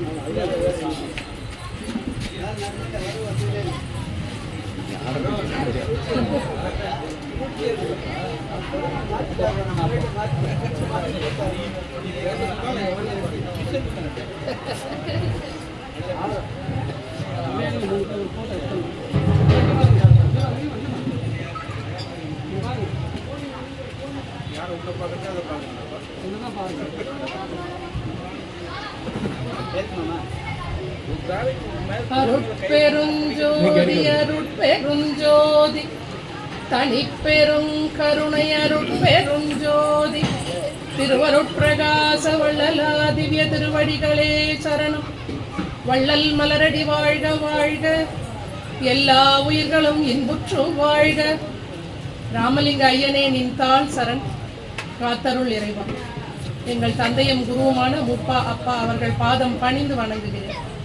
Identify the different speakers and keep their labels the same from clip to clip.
Speaker 1: Yeah. அருட்பெருஞ்சோதி அருட்பெருஞ்சோதி தனிப்பெருங்கருணை அருட்பெருஞ்சோதி திருவருட்பிரகாச வள்ளலா திவ்ய திருவடிகளே சரணம். வள்ளல் மலரடி வாழ்க வாழ்க. எல்லா உயிர்களும் இன்புற்று வாழ்க. ராமலிங்க ஐயனே நின்றால் சரண். காத்தருள் இறைவன் எங்கள் தந்தையும் குருவுமான முப்பா அப்பா அவர்கள் பாதம் பணிந்து வணங்குகிறேன்.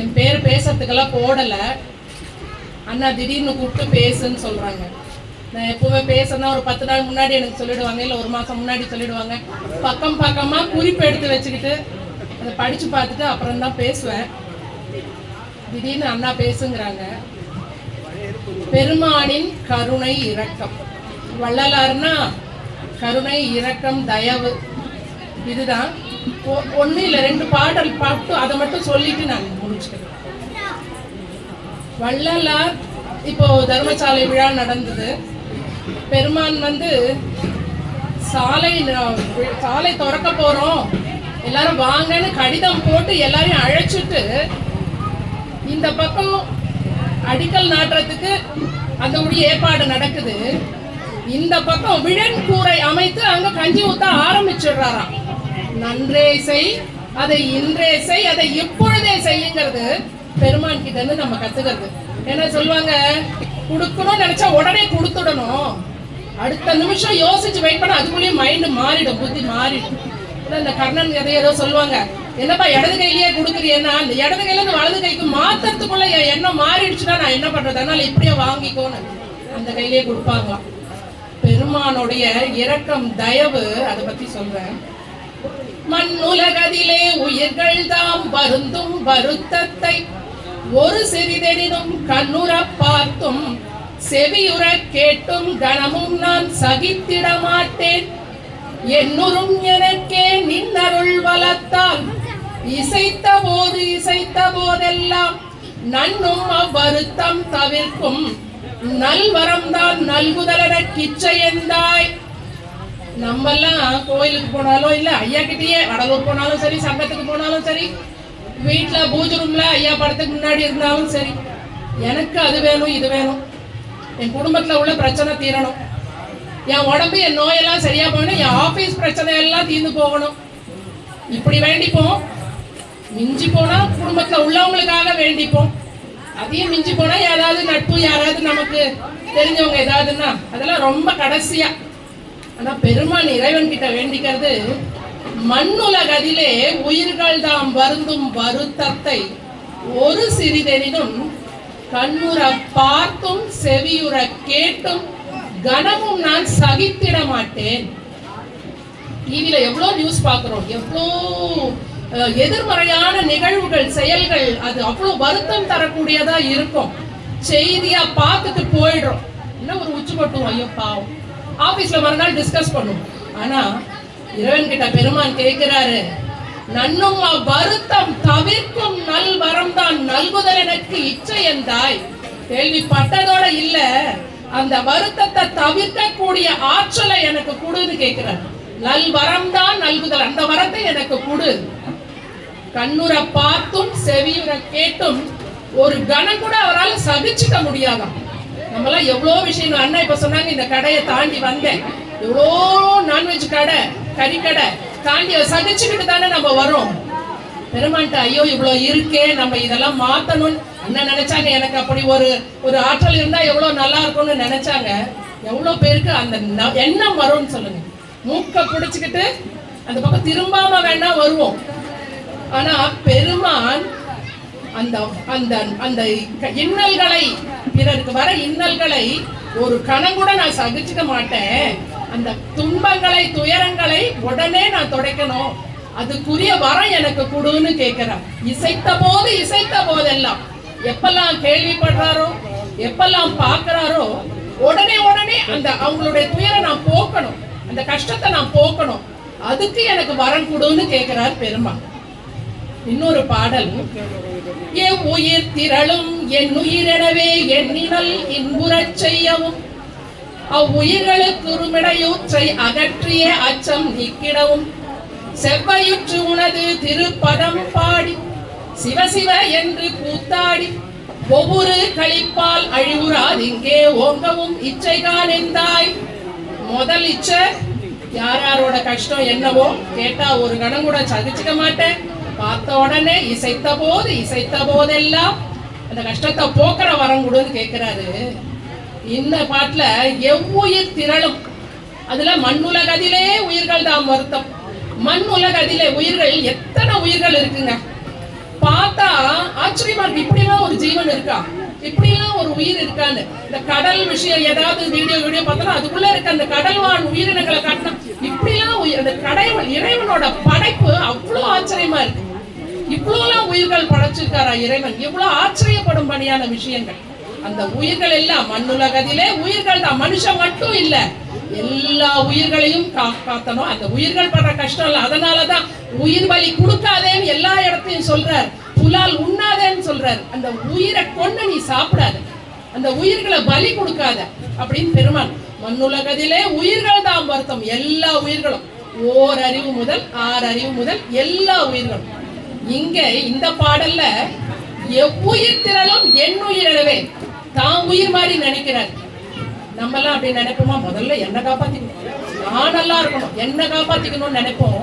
Speaker 1: என் பேர் பேசுறதுக்கெல்லாம் போடல. அண்ணா திடீர்னு கூப்பிட்டு பேசுன்னு சொல்றாங்க. நான் எப்பவுமே பேசுனா ஒரு பத்து நாள் முன்னாடி எனக்கு சொல்லிடுவாங்க இல்லை ஒரு மாசம் முன்னாடி சொல்லிடுவாங்க. பக்கம் பக்கமா குறிப்பு எடுத்து வச்சுக்கிட்டு அதை படிச்சு பார்த்துட்டு அப்புறம் தான் பேசுவேன். திடீர்னு அண்ணா பேசுங்கிறாங்க. பெருமானின் கருணை இரக்கம். வள்ளலார்னா கருணை இரக்கம் தயவு. இதுதான். ஒ- இல்லை இல்ல ரெண்டு பாடல் பாட்டு அதை மட்டும் சொல்லிட்டு நாங்கள் முடிச்சுக்கிறோம் வள்ளலார் இப்போ தர்மசாலை விழா நடந்தது. பெருமான் வந்து சாலை சாலை திறக்க போறோம். எல்லாரும் வாங்கன்னு கடிதம் போட்டு எல்லாரையும் அழைச்சிட்டு இந்த பக்கம் அடிக்கல் நாட்டுறதுக்கு அந்த உடைய ஏற்பாடு நடக்குது. இந்த பக்கம் விழன் கூரை அமைத்து அங்க கஞ்சி ஊத்த ஆரம்பிச்சிடுறாராம். நன்றே செய் அதை இன்றே செய் அதை இப்பொழுதே செய்யுங்கிறது பெருமான் கிட்ட இருந்து நம்ம கத்துக்கிறது. என்ன சொல்லுவாங்க? கொடுக்கணும்னு நினைச்சா உடனே கொடுத்துடணும். அடுத்த நிமிஷம் யோசிச்சு வெயிட் பண்ண அதுக்குள்ளேயும் மைண்டு மாறிடும் புத்தி மாறிடும். இந்த கர்ணன் கதை ஏதோ சொல்லுவாங்க. என்னப்பா இடது கையிலேயே கொடுக்குறீன்னா அந்த இடது கையில இருந்து வலது கைக்கு மாத்துறதுக்குள்ள என் எண்ணம் மாறிடுச்சுன்னா நான் என்ன பண்றது? அதனால இப்படியே வாங்கிக்கோன்னு அந்த கையிலேயே கொடுப்பாங்களாம். பெருமானுடைய இரக்கம் தயவு அதை பத்தி சொல்றேன். மண்ணுலகதிலே உயிர்கள் தாம் வருந்தும் வருத்தத்தை. ஒரு சிறிதெனினும் கண்ணுற பார்த்தும் செவியுற கேட்டும் கணமும் நான் சகித்திட மாட்டேன். என்னுறும் எனக்கே நின்னருள் வளத்தால் இசைத்த போது இசைத்த போதெல்லாம் நன்னும் அவ்வருத்தம் தவிர்க்கும். நல்வரம் தான் நல்குதலட கிச்சையந்தாய் நம்மெல்லாம் கோயிலுக்கு போனாலும் இல்ல ஐயா கிட்டயே வடலூர் போனாலும் சரி சங்கத்துக்கு போனாலும் சரி வீட்டில் பூஜை ரூம்ல ஐயா படத்துக்கு முன்னாடி இருந்தாலும் சரி எனக்கு அது வேணும் இது வேணும். என் குடும்பத்துல உள்ள பிரச்சனை தீரணும். என் உடம்பு என் நோயெல்லாம் சரியா போகணும் என் ஆபீஸ் பிரச்சனை எல்லாம் தீர்ந்து போகணும். இப்படி வேண்டிப்போம். மிஞ்சி போனா குடும்பத்துல உள்ளவங்களுக்காக வேண்டிப்போம். அதையும் மிஞ்சி போனா யாராவது நட்பு யாராவது நமக்கு தெரிஞ்சவங்க ஏதாவதுன்னா அதெல்லாம் ரொம்ப கடைசியா. ஆனா பெருமான் இறைவன் கிட்ட வேண்டிக்கிறது மண்ணுலகதிலே உயிர்கள் தாம் வருந்தும் வருத்தத்தை. ஒரு சிறிதெனினும் கண்ணுற பார்த்தும் செவியுற கேட்டும் கனமும் நான் சகித்திட மாட்டேன். டிவியில எவ்வளோ நியூஸ் பார்க்குறோம் எவ்வளோ எதிர்மறையான நிகழ்வுகள் செயல்கள் அது அவ்வளோ வருத்தம் தரக்கூடியதா இருக்கும். செய்தியா பார்த்துட்டு போயிடுறோம். என்ன ஒரு உச்சி கொட்டுவோம் ஐயோ பாவம். ஆபீஸ்ல மறுநாள் டிஸ்கஸ் பண்ணும் ஆனா இறைவன் கிட்ட பெருமான் கேட்கிறாரு நன்னுமா வருத்தம் தவிர்க்கும் நல் வரம் தான் நல்குதல் எனக்கு இச்சை என்றாய். கேள்விப்பட்டதோட இல்ல அந்த வருத்தத்தை தவிர்க்கக்கூடிய ஆற்றலை எனக்கு கொடுன்னு கேட்கிறார். நல் வரம் தான் நல்குதல் அந்த வரத்தை எனக்கு கொடு. கண்ணுரை பார்த்தும் செவியுரை கேட்டும் ஒரு கணம் கூட அவரால் சகிச்சுக்க முடியாதாம். நம்மலாம் எவ்வளோ விஷயம் அண்ணா இப்போ சொன்னாங்க இந்த கடையை தாண்டி வந்தேன். எவ்வளோ நான்வெஜ் கடை கறிக்கடை தாண்டி சகிச்சுக்கிட்டு தானே நம்ம வரோம். பெருமான்ட்ட ஐயோ இவ்வளோ இருக்கே நம்ம இதெல்லாம் மாற்றணும்னு அண்ணன் நினைச்சாங்க எனக்கு அப்படி ஒரு ஒரு ஆற்றல் இருந்தால் எவ்வளோ நல்லா இருக்கும்னு நினைச்சாங்க. எவ்வளோ பேருக்கு அந்த ந- எண்ணம் வரும்னு சொல்லுங்க. மூக்கை பிடிச்சிக்கிட்டு அந்த பக்கம் திரும்பாம வேணா வருவோம். ஆனால் பெருமான் அந்த அந்த அந்த இன்னல்களை பிறருக்கு வர இன்னல்களை ஒரு கணம் கூட நான் சகிச்சுக்க மாட்டேன். அந்த துன்பங்களை துயரங்களை உடனே நான் துடைக்கணும். அதுக்குரிய வரம் எனக்கு கொடுன்னு கேட்கிறார். இசைத்த போது இசைத்த போதெல்லாம். எப்பெல்லாம் கேள்விப்படுறாரோ எப்பெல்லாம் பார்க்கிறாரோ உடனே உடனே அந்த அவங்களுடைய துயரை நான் போக்கணும். அந்த கஷ்டத்தை நான் போக்கணும். அதுக்கு எனக்கு வரம் கொடுன்னு கேட்கிறார் பெருமாள். இன்னொரு பாடல். என் உயிர் திரளும் என் உயிரெனவே எண்ணினல் இன்புறச் செய்யவும். அவ்வுயிர்களுக்கு உருமிடையூற்றை அகற்றிய அச்சம் நீக்கிடவும். செவ்வையுற்று உனது திருப்பதம் பாடி சிவசிவ என்று கூத்தாடி ஒவ்வொரு கழிப்பால் அழிவுறாது இங்கே ஓங்கவும் இச்சைகான் எந்தாய். முதல் இச்சை யார் யாரோட கஷ்டம் என்னவோ கேட்டா ஒரு கணம் கூட சகிச்சுக்க மாட்டேன். பார்த்த உடனே இசைத்த போது இசைத்த போதெல்லாம் அந்த கஷ்டத்தை போக்குற வரம் கொடுன்னு கேட்குறாரு இந்த பாட்டில் எவ்வுயிர் திரளும். அதில் மண்ணுலகதிலே உயிர்கள் தான் வருத்தம். மண் உலகதிலே உயிர்கள் எத்தனை உயிர்கள் இருக்குங்க? பார்த்தா ஆச்சரியமா இருக்கு. இப்படிலாம் ஒரு ஜீவன் இருக்கா? இப்படிலாம் ஒரு உயிர் இருக்கான்னு. இந்த கடல் விஷயம் ஏதாவது வீடியோ வீடியோ பார்த்தாலும் அதுக்குள்ள இருக்க அந்த கடல் வாழ் உயிரினங்களை காட்டினா இப்படிலாம் உயிர் அந்த கடவுள் இறைவனோட படைப்பு அவ்வளோ ஆச்சரியமா இருக்கு. இவ்வளவுலாம் உயிர்கள் படைச்சிருக்காரா இறைவன்? இவ்வளவு ஆச்சரியப்படும்படியான விஷயங்கள். அந்த உயிர்கள் எல்லாம் மண்ணுலகத்திலே உயிர்கள் தான். மனுஷன் மட்டும் இல்ல. எல்லா உயிர்களையும் காப்பாத்தணும். அந்த உயிர்கள் படுற கஷ்டம் இல்லை. அதனாலதான் உயிர் வலி கொடுக்காதேன்னு எல்லா இடத்தையும் சொல்றார். புலால் உண்ணாதேன்னு சொல்றார். அந்த உயிரை கொண்டு நீ சாப்பிடாத. அந்த உயிர்களை பலி கொடுக்காத. அப்படின்னு பெருமாள் மண்ணுலகத்திலே உயிர்கள் தான் வருத்தம். எல்லா உயிர்களும். ஓர் அறிவு முதல் ஆறு அறிவு முதல் எல்லா உயிர்களும். இங்க இந்த பாடல்ல எவ்வுயிர் திரளும் என் உயிரிழவே. தான் உயிர் மாதிரி நினைக்கிறார். நம்ம எல்லாம் அப்படி நினைப்போமா? முதல்ல என்ன காப்பாத்திக்கணும். நான் நல்லா இருக்கணும். என்ன காப்பாத்திக்கணும்னு நினைப்போம்.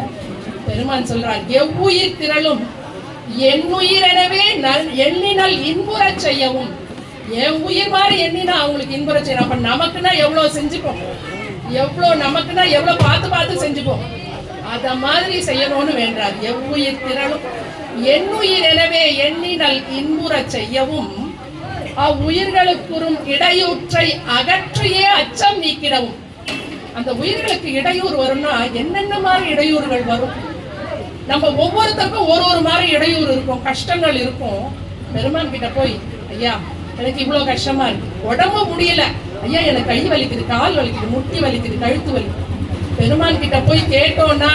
Speaker 1: பெருமான் சொல்றார் எவ்வுயிர் திரளும் என் உயிரெனவே நல் எண்ணினால் இன்புற செய்யவும். என் உயிர் மாதிரி எண்ணினா அவங்களுக்கு இன்புற செய்யணும். அப்ப நமக்குன்னா எவ்வளவு செஞ்சுப்போம்? எவ்வளவு நமக்குன்னா எவ்வளவு பார்த்து பார்த்து செஞ்சுப்போம்? அத மாதிரி செய்யணும்னு வேண்டார் எவ்வுயிர் திரளும். எண்ணுயிர் எனவே எண்ணினல் இன்புறச் செய்யவும் அவ்வுயிர்களுக்குறும் இடையூற்றை அகற்றியே அச்சம் நீக்கிடவும். அந்த உயிர்களுக்கு இடையூறு வரும்னா என்னென்ன மாதிரி இடையூறுகள் வரும்? நம்ம ஒவ்வொருத்தருக்கும் ஒரு ஒரு மாதிரி இடையூறு இருக்கும் கஷ்டங்கள் இருக்கும். பெருமான் கிட்ட போய் ஐயா எனக்கு இவ்வளோ கஷ்டமா இருக்கு. உடம்பு முடியல. ஐயா எனக்கு கை வலிக்குது கால் வலிக்குது முட்டி வலிக்குது கழுத்து வலிக்குது. பெருமான் கிட்ட போய் கேட்டோம்னா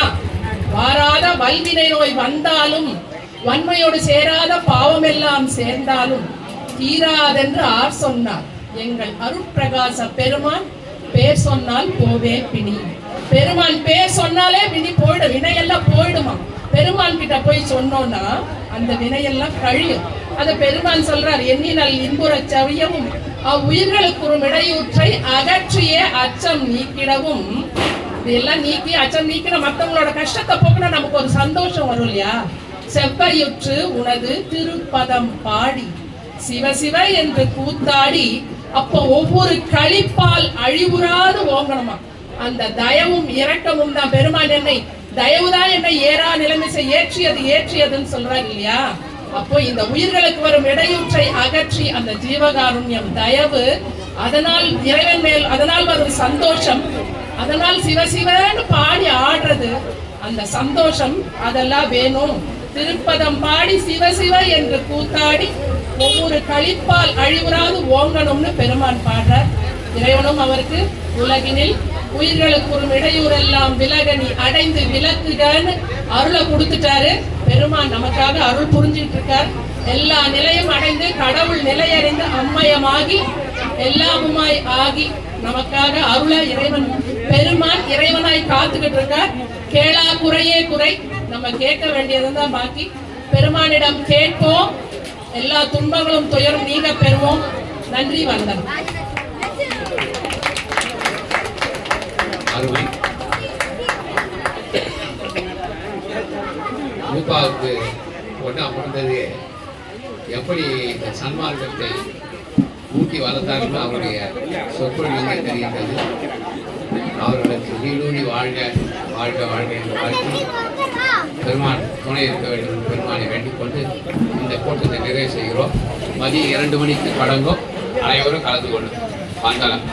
Speaker 1: வாராத வல்வினை நோய் வந்தாலும் வன்மையோடு சேராத பாவம் எல்லாம் சேர்ந்தாலும் தீராதென்று ஆர் சொன்னார். எங்கள் அருட்பிரகாச பெருமான் பேர் சொன்னால் போவே பிணி. பெருமான் பேர் சொன்னாலே பிணி போயிடும் வினையெல்லாம் போயிடுமா? பெருமான் கிட்ட போய் சொன்னோம்னா அந்த வினையெல்லாம் கழியும். அத பெருமான் சொல்றார் எண்ணினல் இன்புறச் சவியவும் அவ்வுயிர்களுக்கு ஒரு இடையூற்றை அகற்றிய அச்சம் நீக்கிடவும் இதெல்லாம் நீக்கி அச்சம் நீக்கின மத்தவங்களோட கஷ்டத்தை போக்குனா நமக்கு ஒரு சந்தோஷம் வரும் இல்லையா? செவ்வையுற்று உனது திருப்பதம் பாடி சிவ சிவ என்று கூத்தாடி அப்போ ஒவ்வொரு களிப்பால் அழிவுறாது ஓங்கணுமா? அந்த தயவும் இரக்கமும் தான். பெருமான் என்னை தயவுதான் என்னை ஏறா நிலைமிசை ஏற்றியது ஏற்றியதுன்னு சொல்றாங்க இல்லையா? அப்போ இந்த உயிர்களுக்கு வரும் இடையூற்றை அகற்றி அந்த ஜீவகாருண்யம் தயவு அதனால் இறைவன் மேல் அதனால் வரும் சந்தோஷம் அதனால் சிவசிவன்னு பாடி ஆடுறது. அந்த சந்தோஷம் அதெல்லாம் வேணும். திருப்பதம் பாடி சிவசிவ என்று கூத்தாடி ஒவ்வொரு கழிப்பால் அழிவுறாது ஓங்கணும்னு பெருமான் பாடுறார். இறைவனும் அவருக்கு உலகினில் உயிர்களுக்கு ஒரு இடையூறெல்லாம் விலகனி அடைந்து விலக்குகன்னு அருளை கொடுத்துட்டாரு. பெருமான் நமக்காக அருள் புரிஞ்சிட்டு இருக்கார். எல்லா நிலையும் அடைந்து கடவுள் நிலையறிந்து அம்மயமாகி எல்லாமுமாய் ஆகி நமக்காக அருளை இறைவன் பெருமான் இறைவனாய் காத்துக்கிட்டு இருக்க கேளா குறையே குறை. நம்ம கேட்க வேண்டியதுதான் பாக்கி. பெருமானிடம் கேட்போம். எல்லா துன்பங்களும் துயரும் நீங்க பெறுவோம். நன்றி வந்தனம்
Speaker 2: ரூபாவுக்கு ஒன்று அமர்ந்தது. எப்படி இந்த சன்மார்க்கத்தை ஊட்டி வளர்த்தார்கள் அவருடைய சொற்பொழிவுங்க தெரிகின்றது. அவர்களுக்கு நீடூழி வாழ்க வாழ்க வாழ்க என்று வாழ்க்கை பெருமான் துணை இருக்க வேண்டும் பெருமானை வேண்டிக் கொண்டு இந்த கூட்டத்தை நிறைவு செய்கிறோம். மதியம் இரண்டு மணிக்கு படங்கும் அனைவரும் கலந்து கொள்ளும் வந்தலாம்